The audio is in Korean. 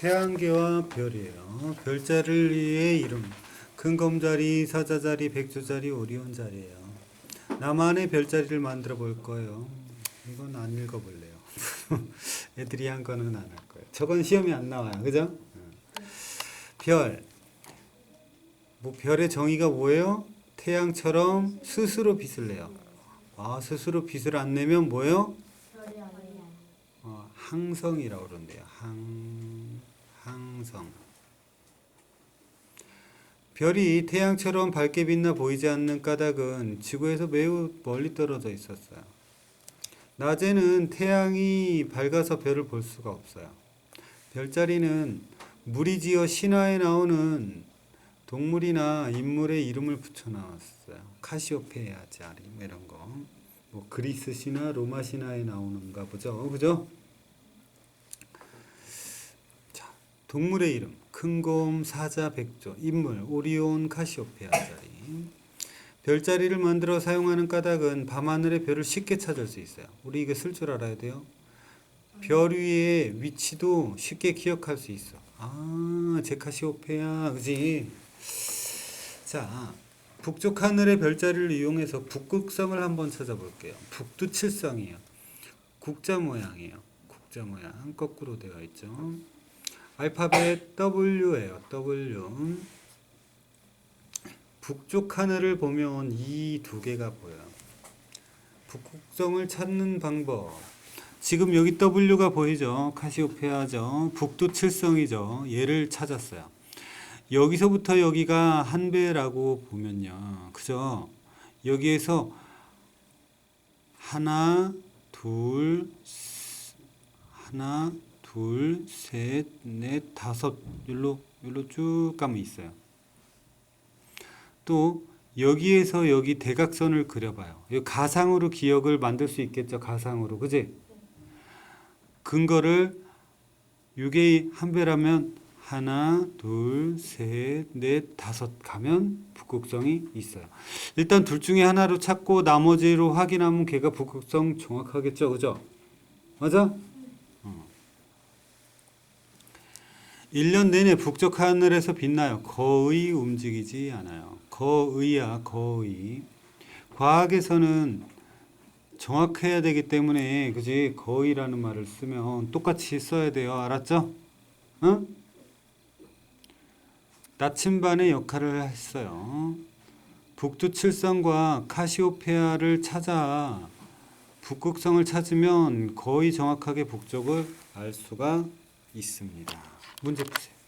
태양계와 별이에요. 별자리의 이름. 큰 검자리, 사자자리, 백조자리, 오리온자리예요. 나만의 별자리를 만들어 볼 거예요. 이건 안 읽어볼래요. 애들이 한 거는 안 할 거예요. 저건 시험에 안 나와요. 그죠? 응. 별. 뭐 별의 정의가 뭐예요? 태양처럼 스스로 빛을 내요. 아, 스스로 빛을 안 내면 뭐예요? 어, 항성이라고 그러는데요. 항, 항성. 별이 태양처럼 밝게 빛나 보이지 않는 까닭은 지구에서 매우 멀리 떨어져 있었어요. 낮에는 태양이 밝아서 별을 볼 수가 없어요. 별자리는 물이 지어 신화에 나오는 동물이나 인물의 이름을 붙여 나왔어요. 카시오페아 자리 뭐 이런 거. 뭐 그리스 신화, 로마 신화에 나오는가 보죠. 그죠? 자, 동물의 이름. 큰곰, 사자, 백조, 인물, 오리온, 카시오페아 자리. 별자리를 만들어 사용하는 까닭은 밤하늘의 별을 쉽게 찾을 수 있어요. 우리 이거 쓸 줄 알아야 돼요. 별 위의 위치도 쉽게 기억할 수 있어. 아, 제카시오페아, 그지? 자, 북쪽 하늘의 별자리를 이용해서 북극성을 한번 찾아볼게요. 북두칠성이에요. 국자 모양이에요. 국자 모양 거꾸로 되어 있죠. 알파벳 W예요. W. 북쪽 하늘을 보면 이 두 개가 보여요. 북극성을 찾는 방법. 지금 여기 W가 보이죠? 카시오페아죠. 북두 칠성이죠. 얘를 찾았어요. 여기서부터 여기가 한 배라고 보면요. 그죠? 여기에서 하나, 둘, 스- 하나, 둘, 셋, 넷, 다섯 일로 일로 쭉 가면 있어요. 또 여기에서 여기 대각선을 그려봐요. 이 가상으로 기억을 만들 수 있겠죠. 가상으로, 그지? 근거를 이게 한 배라면 하나, 둘, 셋, 넷, 다섯 가면 북극성이 있어요. 일단 둘 중에 하나로 찾고 나머지로 확인하면 걔가 북극성 정확하겠죠, 그죠? 맞아? 어. 1년 내내 북쪽 하늘에서 빛나요. 거의 움직이지 않아요. 거의야, 거의. 과학에서는 정확해야 되기 때문에, 그지? 거의라는 말을 쓰면 똑같이 써야 돼요. 알았죠? 응? 나침반의 역할을 했어요. 북두칠성과 카시오페아를 찾아 북극성을 찾으면 거의 정확하게 북쪽을 알 수가 있습니다. 문제 푸세요.